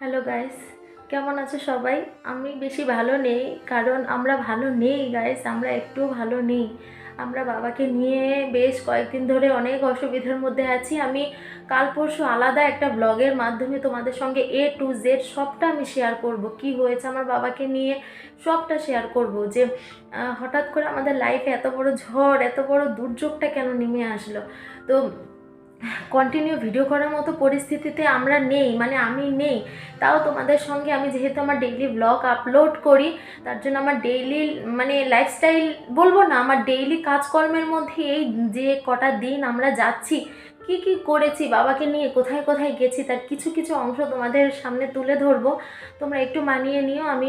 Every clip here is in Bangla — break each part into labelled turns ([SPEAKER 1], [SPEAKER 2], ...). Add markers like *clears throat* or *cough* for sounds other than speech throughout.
[SPEAKER 1] হ্যালো গাইস কেমন আছে সবাই? আমি বেশি ভালো নেই, কারণ আমরা ভালো নেই গাইস আমরা একটু ভালো নেই। আমরা বাবাকে নিয়ে বেশ কয়েকদিন ধরে অনেক অসুবিধার মধ্যে আছি। আমি কাল পরশু আলাদা একটা ব্লগের মাধ্যমে তোমাদের সঙ্গে এ টু জেড সবটা আমি শেয়ার করব। কি হয়েছে আমার বাবাকে নিয়ে সবটা শেয়ার করব যে হঠাৎ করে আমাদের লাইফে এত বড় ঝড়, এত বড় দুর্যোগটা কেন নেমে আসলো? তো কন্টিনিউ ভিডিও করার মতো পরিস্থিতিতে আমরা নেই মানে আমি নেই। তাও তোমাদের সঙ্গে আমি যেহেতু আমার ডেইলি ব্লগ আপলোড করি, তার জন্য আমার ডেইলি মানে লাইফস্টাইল বলব না, আমার ডেইলি কাজকর্মের মধ্যে এই যে কটা দিন আমরা যাচ্ছি, কি কি করেছি, বাবাকে নিয়ে কোথায় কোথায় গেছি, তার কিছু কিছু অংশ তোমাদের সামনে তুলে ধরবো। তোমরা একটু মানিয়ে নিও, আমি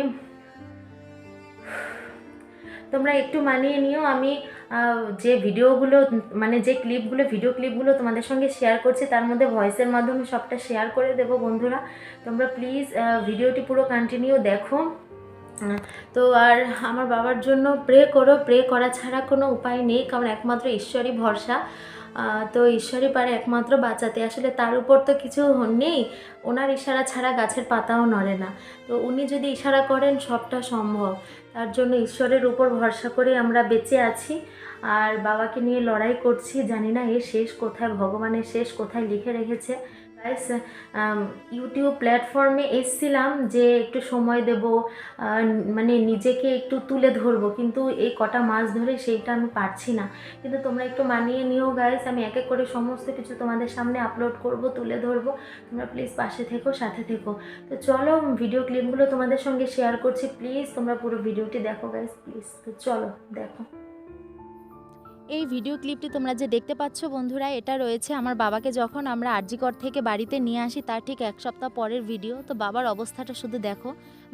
[SPEAKER 1] তোমরা একটু মানিয়ে নিও। আমি যে ভিডিওগুলো মানে যে ক্লিপগুলো, ভিডিও ক্লিপগুলো তোমাদের সঙ্গে শেয়ার করছি, তার মধ্যে ভয়েসের মাধ্যমে সবটা শেয়ার করে দেবো বন্ধুরা। তোমরা প্লিজ ভিডিওটি পুরো কন্টিনিউ দেখো। তো আর আমার বাবার জন্য প্রে করো। প্রে করা ছাড়া কোনো উপায় নেই, কারণ একমাত্র ঈশ্বরই ভরসা। তো ঈশ্বরই পারে একমাত্র বাঁচাতে। আসলে তার উপর তো কিছু নেই, ওনার ইশারা ছাড়া গাছের পাতাও নড়ে না। তো উনি যদি ইশারা করেন, সবটা সম্ভব। তার জন্য ঈশ্বরের উপর ভরসা করে আমরা বেঁচে আছি। আর বাবাকে নিয়ে লড়াই করছি। জানি না এ শেষ কোথায়, ভগবানের শেষ কোথায় লিখে রেখেছে। গাইস ইউটিউব প্ল্যাটফর্মে এসছিলাম যে একটু সময় দেব মানে নিজেকে একটু তুলে ধরবো, কিন্তু এই কটা মাস ধরে সেইটা আমি পারছি না। কিন্তু তোমরা একটু মানিয়ে নিও গাইস আমি এক এক করে সমস্ত কিছু তোমাদের সামনে আপলোড করব, তুলে ধরবো। তোমরা প্লিজ পাশে থেকো, সাথে থেকো। তো চলো ভিডিও ক্লিপগুলো তোমাদের সঙ্গে শেয়ার করছি। প্লিজ তোমরা পুরো ভিডিওটি দেখো গাইস প্লিজ তো চলো, দেখো।
[SPEAKER 2] এই ভিডিও ক্লিপটি তোমরা যে দেখতে পাচ্ছ বন্ধুরা, এটা রয়েছে আমার বাবাকে যখন আমরা আরজিকর থেকে বাড়িতে নিয়ে আসি, তার ঠিক এক সপ্তাহ পরের ভিডিও তো বাবার অবস্থাটা শুধু দেখো,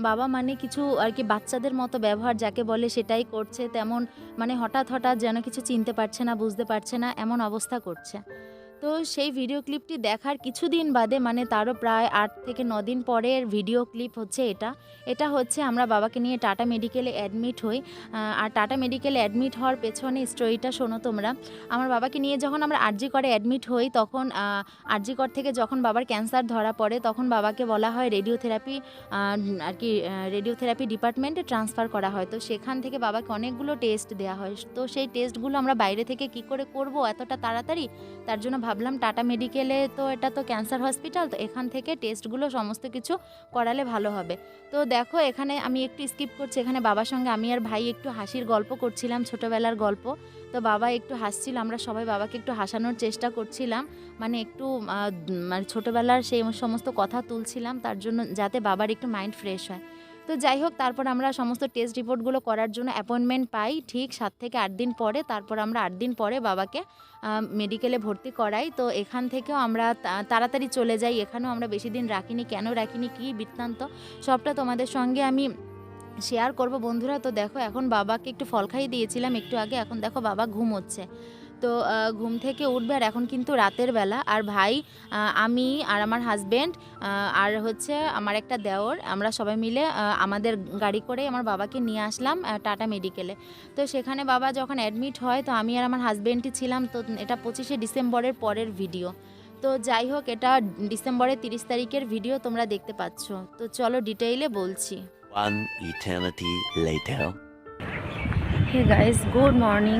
[SPEAKER 2] বাবা মানে কিছু আর কি বাচ্চাদের মতো ব্যবহার যাকে বলে সেটাই করছে, তেমন মানে হঠাৎ হঠাৎ যেন কিছু চিনতে পারছে না, বুঝতে পারছে না, এমন অবস্থা করছে। তো সেই ভিডিও ক্লিপটি দেখার কিছুদিন বাদে মানে তারও প্রায় আট থেকে দিন পরের ভিডিও ক্লিপ হচ্ছে এটা। এটা হচ্ছে আমরা বাবাকে নিয়ে টাটা মেডিকেলে অ্যাডমিট হই। আর টাটা মেডিকেলে অ্যাডমিট হওয়ার পেছনে স্টোরিটা শোনো তোমরা। আমার বাবাকে নিয়ে যখন আমরা আরজি করে অ্যাডমিট হই, তখন আরজি কর থেকে যখন বাবার ক্যান্সার ধরা পড়ে, তখন বাবাকে বলা হয় রেডিওথেরাপি আর কি রেডিওথেরাপি ডিপার্টমেন্টে ট্রান্সফার করা হয়। তো সেখান থেকে বাবাকে অনেকগুলো টেস্ট দেওয়া হয়। তো সেই টেস্টগুলো আমরা বাইরে থেকে কি করে করব, এতটা তাড়াতাড়ি? তার জন্য ভাবলাম টাটা মেডিকেলে তো এটা তো ক্যান্সার হসপিটাল, তো এখান থেকে টেস্টগুলো সমস্ত কিছু করালে ভালো হবে। তো দেখো এখানে আমি একটু স্কিপ করছি, এখানে বাবার সঙ্গে আমি আর ভাই একটু হাসির গল্প করছিলাম, ছোটোবেলার গল্প। তো বাবা একটু হাসছিল, আমরা সবাই বাবাকে একটু হাসানোর চেষ্টা করছিলাম মানে একটু মানে ছোটোবেলার সেই সমস্ত কথা তুলছিলাম, তার জন্য যাতে বাবার একটু মাইন্ড ফ্রেশ হয়। তো যাই হোক, তারপর আমরা সমস্ত টেস্ট রিপোর্টগুলো করার জন্য অ্যাপয়েন্টমেন্ট পাই ঠিক সাত থেকে আট দিন পরে। তারপর আমরা আট দিন পরে বাবাকে মেডিকেলে ভর্তি করাই। তো এখান থেকেও আমরা তাড়াতাড়ি চলে যাই। এখানেও আমরা বেশি দিন রাখিনি। কেন রাখিনি? কী বৃত্তান্ত? সবটা তোমাদের সঙ্গে আমি শেয়ার করব। বন্ধুরা, তো দেখো, এখন বাবাকে একটু ফল খাইয়ে দিয়েছিলাম। একটু আগে, এখন দেখো বাবা ঘুমোচ্ছে। তো ঘুম থেকে উঠবে আর এখন কিন্তু রাতের বেলা। আর ভাই আমি আর আমার হাজবেন্ড আর হচ্ছে আমার একটা দেওর, আমরা সবাই মিলে আমাদের গাড়ি করে আমার বাবাকে নিয়ে আসলাম টাটা মেডিকেলে। তো সেখানে বাবা যখন অ্যাডমিট হয়, তো আমি আর আমার হাজবেন্ডই ছিলাম। তো এটা পঁচিশে ডিসেম্বরের পরের ভিডিও তো যাই হোক, এটা ডিসেম্বরের তিরিশ তারিখের ভিডিও তোমরা দেখতে পাচ্ছ। তো চলো ডিটেইলে বলছি।
[SPEAKER 3] One eternity later.
[SPEAKER 1] Hey guys good morning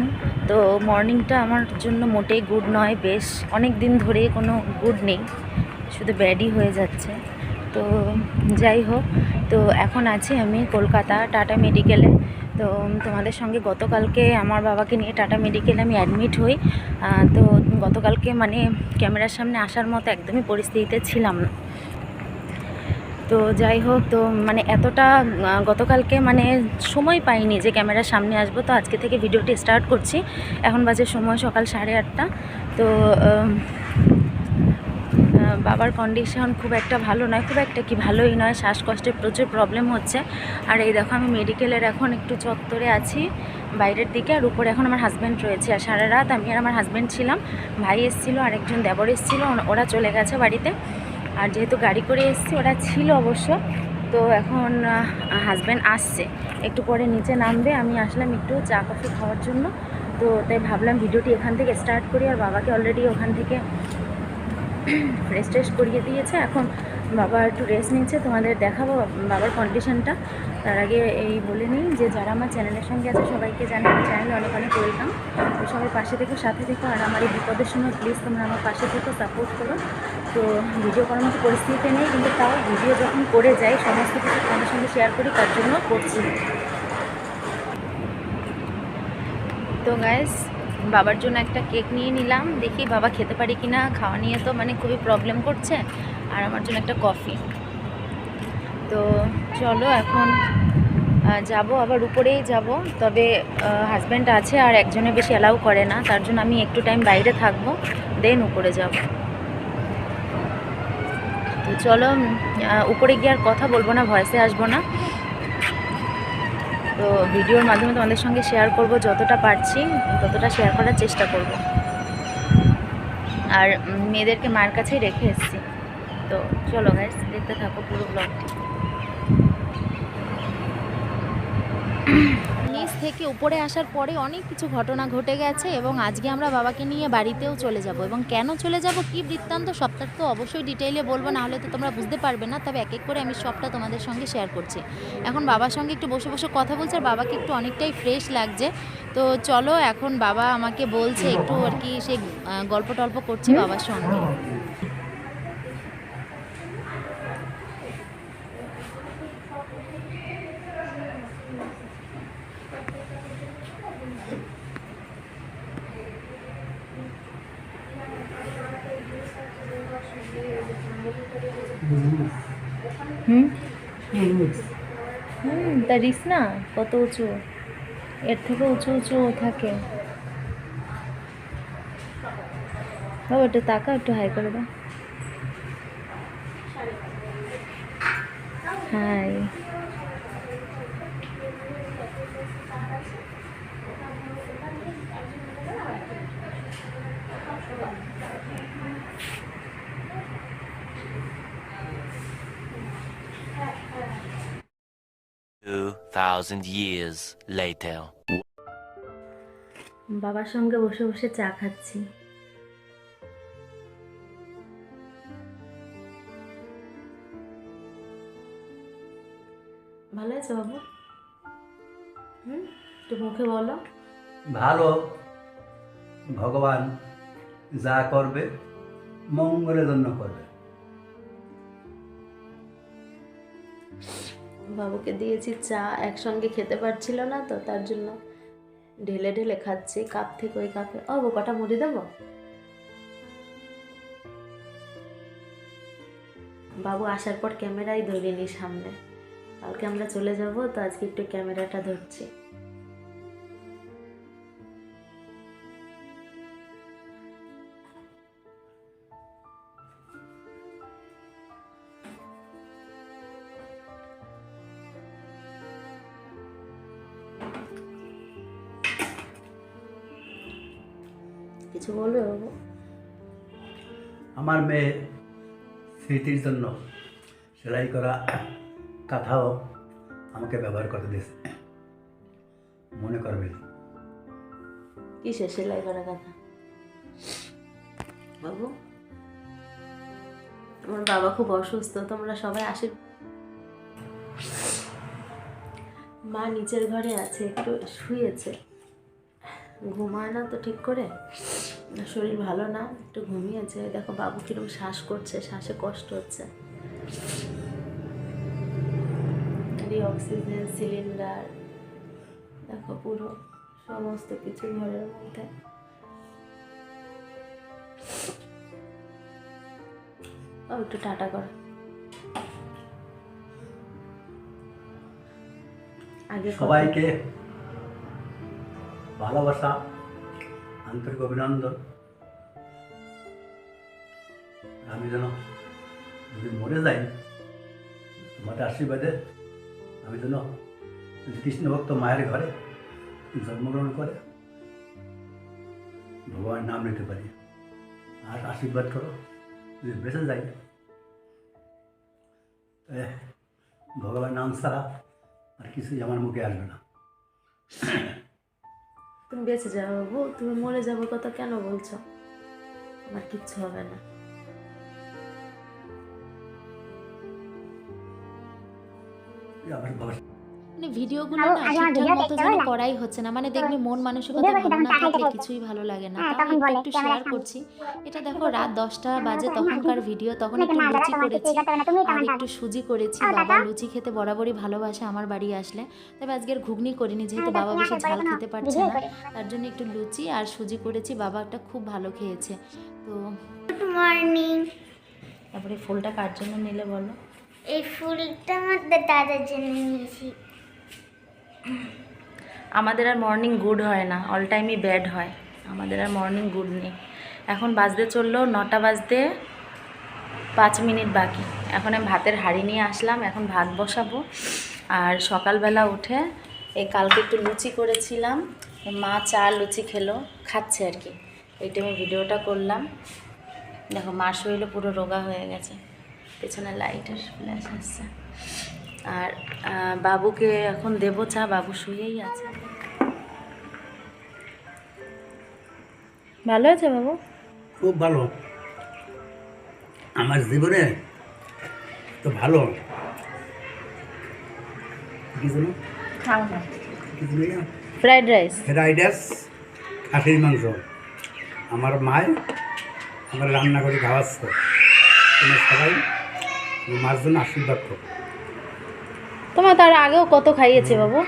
[SPEAKER 1] তো মর্নিংটা আমার জন্য মোটেই গুড নয়, বেশ অনেক দিন ধরে কোনো গুড নেই, শুধু ব্যাডই হয়ে যাচ্ছে। তো যাই হোক, তো এখন আছি আমি কলকাতা টাটা মেডিকেলে তো তোমাদের সঙ্গে গতকালকে আমার বাবাকে নিয়ে টাটা মেডিকেলে আমি অ্যাডমিট হই। তো গতকালকে মানে ক্যামেরার সামনে আসার মতো একদমই পরিস্থিতিতে ছিলাম না। তো যাই হোক, তো মানে এতটা গতকালকে মানে সময় পাইনি যে ক্যামেরার সামনে আসব। তো আজকে থেকে ভিডিওটি স্টার্ট করছি। এখন বাজে সময় সকাল সাড়ে আটটা। তো বাবার কন্ডিশন খুব একটা ভালো নয়, খুব একটা কি ভালোই নয়। শ্বাসকষ্টে প্রচুর প্রবলেম হচ্ছে। আর এই দেখো, আমি মেডিকেলের এখন একটু চত্বরে আছি, বাইরের দিকে। আর উপরে এখন আমার হাজব্যান্ড রয়েছে। আর সারা রাত আমি আর আমার হাজব্যান্ড ছিলাম। ভাই এসেছিল আর একজন দেবর এসেছিল। ওরা চলে গেছে বাড়িতে। আর যেহেতু গাড়ি করে এসেছি, ওরা ছিল অবশ্য, তো এখন হাজব্যান্ড আসছে। একটু পরে নিচে নামবে, আমি আসলাম একটু চা, কফি খাওয়ার জন্য। তো তাই ভাবলাম ভিডিওটি এখান থেকে স্টার্ট করি, আর বাবাকে অলরেডি ওখান থেকে *clears throat* ফ্রেশ ট্রেশ করিয়ে দিয়েছে। এখন বাবা একটু রেস্ট নিচ্ছে, তোমাদের দেখাবো বাবার কন্ডিশনটা তার আগে এই বলে নিই যে, যারা আমার চ্যানেলের সঙ্গে আছে, সবাইকে জানি চ্যানেলে অনেক অনেক ওয়েলকাম তো সবাই পাশে থেকো, সাথে থেকো, আর আমার এই বিপদের সময় প্লিজ তোমরা আমার পাশে থেকো সাপোর্ট করো। তো ভিডিও করার মতো পরিস্থিতিতে নেই, কিন্তু তাও ভিডিও যখন করে যাই, সমস্ত কিছু তোমাদের সঙ্গে শেয়ার করি, তার জন্য করছি। তো গাইস বাবার জন্য একটা কেক নিয়ে নিলাম। দেখি বাবা খেতে পারি কি না খাওয়া নিয়ে তো মানে খুবই প্রবলেম করছে। আর আমার জন্য একটা কফি। তো চলো এখন যাব, আবার উপরেই যাব। তবে হাজব্যান্ড আছে আর একজনে বেশি অ্যালাউ করে না, তার জন্য আমি একটু টাইম বাইরে থাকব দেন উপরে যাব। তো চলো উপরে গিয়ে আর কথা বলব না, ভয়েসে আসব না। তো ভিডিওর মাধ্যমে তোমাদের সঙ্গে শেয়ার করব যতটা পারছি, ততটা শেয়ার করার চেষ্টা করব। আর মেয়েদেরকে মার কাছেই রেখে এসেছি। তো চলো গাইস দেখতে থাকো পুরো ব্লগটি
[SPEAKER 4] নিচ থেকে উপরে আসার পরে অনেক কিছু ঘটনা ঘটে গেছে এবং আজকে আমরা বাবাকে নিয়ে বাড়িতেও চলে যাব এবং কেন চলে যাব, কি বৃত্তান্ত সবটা তো অবশ্যই ডিটেইলে বলব, না হলে তো তোমরা বুঝতে পারবে না, তবে এক এক করে আমি সবটা তোমাদের সঙ্গে শেয়ার করছি। এখন বাবার সঙ্গে একটু বসে বসে কথা বলছে, আর বাবাকে একটু অনেকটাই ফ্রেশ লাগছে। তো চলো, এখন বাবা আমাকে বলছে একটু আর কি, সে গল্প টল্প করছে বাবার সঙ্গে।
[SPEAKER 1] হুম? হুম তা রিস না? কত উঁচু? এর থেকে উঁচু উঁচু থাকে। বাবা একটু তাকা একটু হাই করে দাও। হাই।
[SPEAKER 3] Thousand years later.
[SPEAKER 1] বাবার সঙ্গে বসে বসে চা খাচ্ছি। ভালো আছে বাবু? হুম? একটু মুখে বলো।
[SPEAKER 5] ভালো। ভগবান যা করবে মঙ্গলের জন্য করবে।
[SPEAKER 1] বাবুকে দিয়েছি চা, একসঙ্গে খেতে পারছিল না তো, তার জন্য ঢেলে ঢেলে খাচ্ছি, কাপ থেকে ওই কাপে। ও বোকাটা কটা মুড়ি দেবো? বাবু আসার পর ক্যামেরাই ধরিনি সামনে। কালকে আমরা চলে যাব, তো আজকে একটু ক্যামেরাটা ধরছি। কিছু বলবে বাবু?
[SPEAKER 5] আমার মেয়ে স্মৃতির জন্য সেলাই করা কাঁথাও আমাকে ব্যবহার করতে দিয়েছে। মনে করবে
[SPEAKER 1] কিসে সেলাই করা কথা? বাবু আমার বাবা খুব অসুস্থ তোমরা সবাই আসে মা নিচের ঘরে আছে একটু শুয়েছে। ঘুমায় না তো ঠিক করে? শরীর ভালো না, একটু ঘুমিয়েছে দেখো বাবু কীরকম শ্বাস করছে, শ্বাসে কষ্ট হচ্ছে। অক্সিজেন সিলিন্ডার, দেখো পুরো সমস্ত কিছু ঘরের মধ্যে। একটু টাটা করো। আগে
[SPEAKER 5] সবাইকে ভালোবাসা, আন্তরিক অভিনন্দন। আমি যেন যদি মরে যাই, তোমাদের আশীর্বাদে আমি যেন কৃষ্ণ ভক্ত মায়ের ঘরে জন্মগ্রহণ করে, ভগবানের নাম নিতে পারি। আর আশীর্বাদ করো, যদি বেঁচে যাই ভগবানের নাম ছাড়া আর কিছুই আমার মুখে আসবে না।
[SPEAKER 1] তুমি বেঁচে যাবে বাবু, তুমি মরে যাব কথা কেন বলছো? আমার কিচ্ছু হবে না।
[SPEAKER 5] আবার
[SPEAKER 1] মানে ভিডিওগুলো না ঠিকঠাক মতো যেন করাই হচ্ছে না। মানে দেখবি মন মানসিকতা ভালো না থাকলে কিছুই ভালো লাগে না।
[SPEAKER 6] হ্যাঁ,
[SPEAKER 1] একটু শেয়ার করছি। এটা দেখো রাত দশটা বাজে তখনকার ভিডিও তখন একটু লুচি করেছি। আর একটু সুজি করেছি। বাবা লুচি খেতে বরাবরই ভালোবাসে আমার বাড়ি আসলে। তবে আজকে আর ঘুগনি করিনি যেহেতু
[SPEAKER 6] হ্যাঁ,
[SPEAKER 1] বাবা
[SPEAKER 6] তুমি
[SPEAKER 1] বেশি ঝাল খেতে পারছে না। তার জন্য একটু লুচি আর সুজি করেছি। বাবা একটা খুব ভালো খেয়েছে। তো
[SPEAKER 7] গুড মর্নিং
[SPEAKER 1] তারপরে ফুলটা কার জন্য নিলে বলো?
[SPEAKER 7] এই ফুলটা আমাদের দাদার জন্য নিয়েছি।
[SPEAKER 8] আমাদের আর মর্নিং গুড হয় না অল টাইমই ব্যাড হয়। আমাদের আর মর্নিং গুড নেই। এখন বাজতে চলল নটা বাজতে পাঁচ মিনিট বাকি। এখন আমি ভাতের হাঁড়ি নিয়ে আসলাম, এখন ভাত বসাবো। আর সকালবেলা উঠে এই কালকে একটু লুচি করেছিলাম, মা চা লুচি খেলো, খাচ্ছে আর কি। এইটা আমি ভিডিওটা করলাম। দেখো, মার শরীরে পুরো রোগা হয়ে গেছে। পেছনে লাইটের ফ্ল্যাশ আসছে। আর বাবুকে এখন দেবো চা বাবু শুয়েই আছে। ভালো আছে বাবু?
[SPEAKER 5] খুব ভালো। আমার জীবনে তো ভালো। কি জানো
[SPEAKER 8] ফ্রাইড রাইস।
[SPEAKER 5] ফ্রাইড রাইস খাসির মাংস। আমার মায় আমার রান্না করে খাওয়াচ্ছে। তোমরা সবাই মার জন্য আশীর্বাদ করো।
[SPEAKER 8] তোমার তার আগেও কত খাইয়েছে বাবু?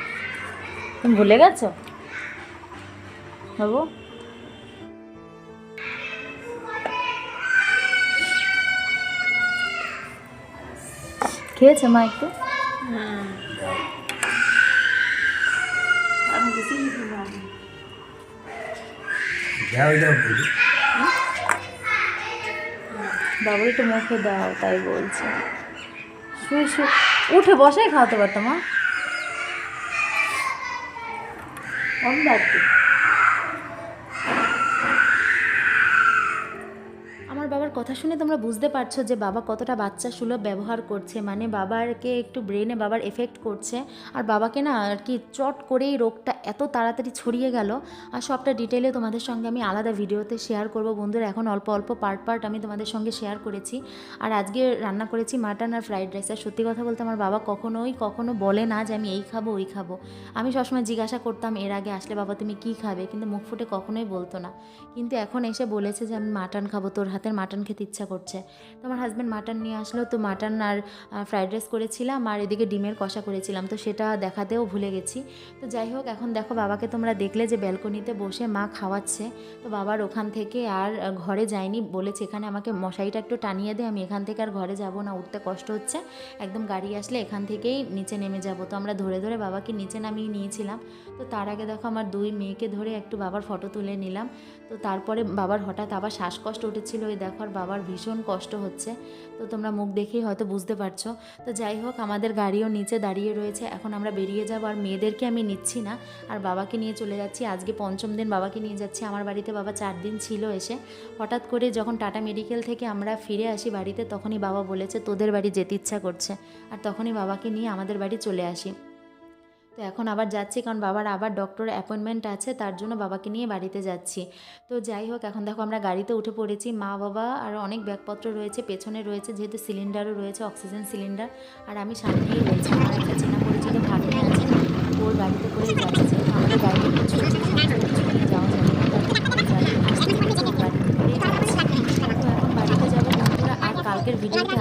[SPEAKER 8] তুমি ভুলে গেছো? বাবু? খেয়েছে মা একটু?
[SPEAKER 5] যাও
[SPEAKER 8] একটু মুখে দাও, তাই বলছে। শুয়ে শুয়ে উঠে বসে খাওয়াতে পারতাম মা
[SPEAKER 1] কথা শুনে তোমরা বুঝতে পারছ যে বাবা কতটা বাচ্চা সুলভ ব্যবহার করছে। মানে বাবারকে একটু ব্রেনে বাবার এফেক্ট করছে। আর বাবাকে না আর কি চট করেই রোগটা এত তাড়াতাড়ি ছড়িয়ে গেল। আর সবটা ডিটেলে তোমাদের সঙ্গে আমি আলাদা ভিডিওতে শেয়ার করব। বন্ধুরা, এখন অল্প অল্প পার্ট পার্ট আমি তোমাদের সঙ্গে শেয়ার করেছি। আর আজকে রান্না করেছি মাটন আর ফ্রাইড রাইস আর সত্যি কথা বলতে আমার বাবা কখনোই কখনো বলে না যে আমি এই খাব, ওই খাব। আমি সবসময় জিজ্ঞাসা করতাম, এর আগে আসলে বাবা তুমি কি খাবে? কিন্তু মুখ ফুটে কখনোই বলতো না। কিন্তু এখন এসে বলেছে যে আমি মাটন খাব, তোর হাতের মাটন খেতে ইচ্ছা করছে। তো আমার হাজব্যান্ড মাটন নিয়ে আসলো। তো মাটন আর ফ্রাইড রাইস করেছিলাম আর এদিকে ডিমের কষা করেছিলাম। তো সেটা দেখাতেও ভুলে গেছি। তো যাই হোক, এখন দেখো বাবাকে তোমরা দেখলে যে ব্যালকনিতে বসে মা খাওয়াচ্ছে। তো বাবার ওখান থেকে আর ঘরে যায়নি। বলেছে এখানে আমাকে মশারিটা একটু টানিয়ে দে। আমি এখান থেকে আর ঘরে যাব না। উঠতে কষ্ট হচ্ছে। একদম গাড়ি আসলে এখান থেকেই নিচে নেমে যাব। তো আমরা ধরে ধরে বাবাকে নিচে নামিয়ে নিয়েছিলাম। তো তার আগে দেখো আমার দুই মেয়েকে ধরে একটু বাবার ফটো তুলে নিলাম। তো তারপরে বাবার হঠাৎ আবার শ্বাসকষ্ট উঠেছিল। ওই দেখো বাবার ভীষণ কষ্ট হচ্ছে। তো তোমরা মুখ দেখেই হয়তো বুঝতে পারছ। তো যাই হোক, আমাদের গাড়িও নিচে দাঁড়িয়ে রয়েছে। এখন আমরা বেরিয়ে যাব আর মেয়েদেরকে আমি নিচ্ছি না। আর বাবাকে নিয়ে চলে যাচ্ছি। আজকে পঞ্চম দিন বাবাকে নিয়ে যাচ্ছি। আমার বাড়িতে বাবা চার দিন ছিল এসে। হঠাৎ করে যখন টাটা মেডিকেল থেকে আমরা ফিরে আসি বাড়িতে, তখনই বাবা বলেছে, তোদের বাড়ি যেতে ইচ্ছা করছে। আর তখনই বাবাকে নিয়ে আমাদের বাড়ি চলে আসি। তো এখন আবার যাচ্ছি কারণ বাবার আবার ডক্টর অ্যাপয়েন্টমেন্ট আছে, তার জন্য বাবাকে নিয়ে বাড়িতে যাচ্ছি। তো যাই হোক, এখন দেখো আমরা গাড়িতে উঠে পড়েছি। মা, বাবা আর অনেক ব্যাগপত্র রয়েছে, পেছনে রয়েছে যেহেতু সিলিন্ডারও রয়েছে অক্সিজেন সিলিন্ডার আর আমি সামনেই রয়েছি একটা চেনা পরিচিত ভাগ্নি আছে, ওর গাড়িতে করেই যাচ্ছে। আমাদের গাড়ি একটু ছোটো সংসার কিছু যাওয়া যাবে গাড়িতে কালকের ভিডিওতে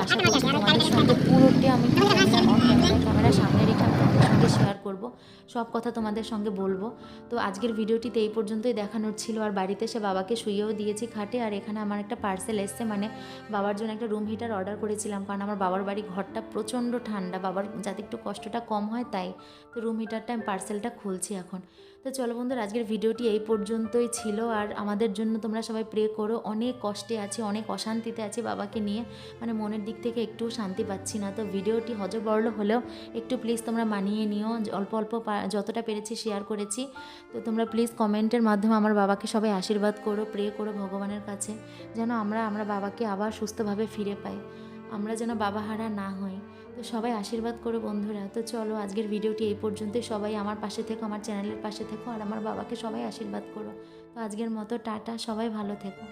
[SPEAKER 1] সঙ্গে পুরোটা আমি ক্যামেরা অন ক্যামেরা ক্যামেরা সামনে রেখে আমি তোমাদের সঙ্গে শেয়ার করব, সব কথা তোমাদের সঙ্গে বলব। তো আজকের ভিডিওটিতে এই পর্যন্তই দেখানোর ছিল। আর বাড়িতে সে বাবাকে শুয়েও দিয়েছি খাটে। আর এখানে আমার একটা পার্সেল এসছে। মানে বাবার জন্য একটা রুম হিটার অর্ডার করেছিলাম। কারণ আমার বাবার বাড়ি ঘরটা প্রচণ্ড ঠান্ডা। বাবার যাতে একটু কষ্টটা কম হয় তাই। তো রুম হিটারটা আমি পার্সেলটা খুলছি এখন। তো চলো বন্ধুরা, আজকের ভিডিওটি এই পর্যন্তই ছিল। আর আমাদের জন্য তোমরা সবাই প্রে করো। অনেক কষ্টে আছি, অনেক অশান্তিতে আছি বাবাকে নিয়ে। মানে মনের দিক থেকে একটু শান্তি পাচ্ছি না। তো ভিডিওটি হজবরল হলেও একটু প্লিজ তোমরা মানিয়ে নিও। অল্প অল্প যতটা পেরেছি শেয়ার করেছি। তো তোমরা প্লিজ কমেন্টের মাধ্যমে আমার বাবাকে সবাই আশীর্বাদ করো প্রে করো ভগবানের কাছে। যেন আমরা আমরা বাবাকে আবার সুস্থভাবে ফিরে পাই। আমরা যেন বাবা হারা না হই। তো সবাই আশীর্বাদ করো বন্ধুরা। তো চলো আজকের ভিডিওটি এই পর্যন্তই। সবাই আমার পাশে থেকো, আমার চ্যানেলের পাশে থেকো, আর আমার বাবাকে সবাই আশীর্বাদ করো। তো আজকের মতো, টাটা, সবাই ভালো থেকো।